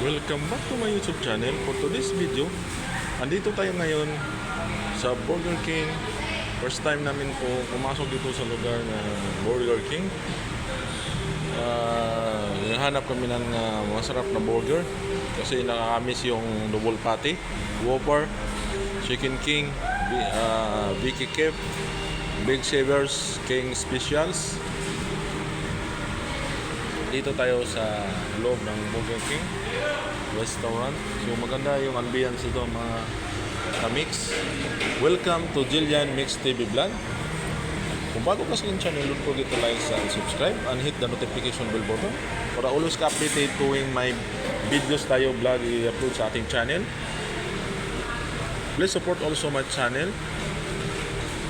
Welcome back to my YouTube channel. For today's video, andito tayo ngayon sa Burger King. First time namin po pumasok dito sa lugar na Burger King. Uh, hanap kami ng ah, masarap na burger kasi nakakamiss yung double patty, Whopper, Chicken King, B- ah, Vicky Kep, Big Savers, King Specials. Dito tayo sa loob ng Burger King restaurant. So maganda yung ambience dito mga ka-mix. Welcome to Jillian Mix TV Vlog. Kung bago ka sa aking channel, don't forget to like and subscribe and hit the notification bell button para always ka updated tuwing may videos tayo vlog i-upload sa ating channel. Please support also my channel.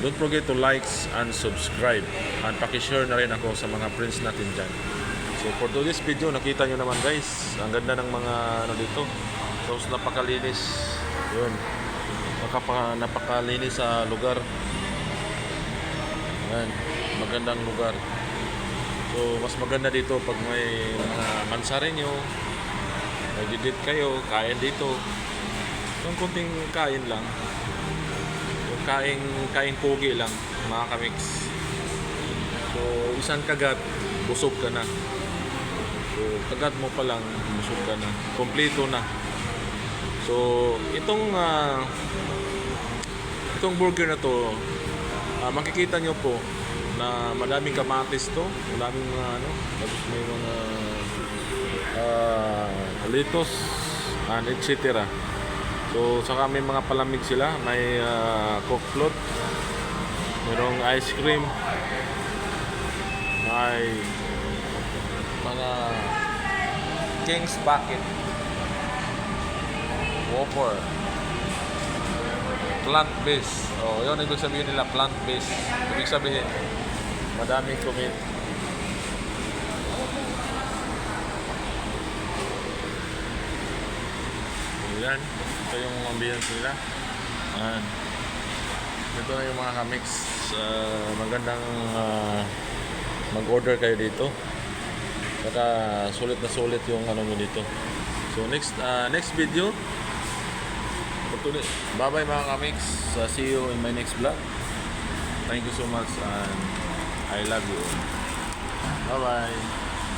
Don't forget to like and subscribe and pakishare na rin ako sa mga friends natin dyan. So for today's video, nakita nyo naman guys, ang ganda ng mga ano dito. Tapos napakalinis. Yun. Nakapa, napakalinis sa lugar. Yan. Magandang lugar. So mas maganda dito pag may mga mansarinyo, nagdidit kayo, kain dito. Yung kunting kain lang. Yung kain, kain pogi lang, mga kamix. So isang kagat, busog ka na. So, kagat mo pa lang, busog ka na. Kompleto na. So, itong ah, itong burger na to, ah, makikita nyo po na madaming kamatis to, madaming mga ano, tapos may mga ah, litos and etc. So, saka may mga palamig sila, may uh, coke float, mayroong ice cream, may mga King's Bucket Whopper plant-based oh, yun ibig sabihin nila plant-based ibig sabihin madaming commit yan ito yung ambience nila. Ayan. ito na yung mga kamix. Uh, magandang uh, mag-order kayo dito Saka sulit na sulit yung ano nyo dito. So next uh, next video. Bye bye mga kamix. Uh, see you in my next vlog. Thank you so much and I love you. Bye bye.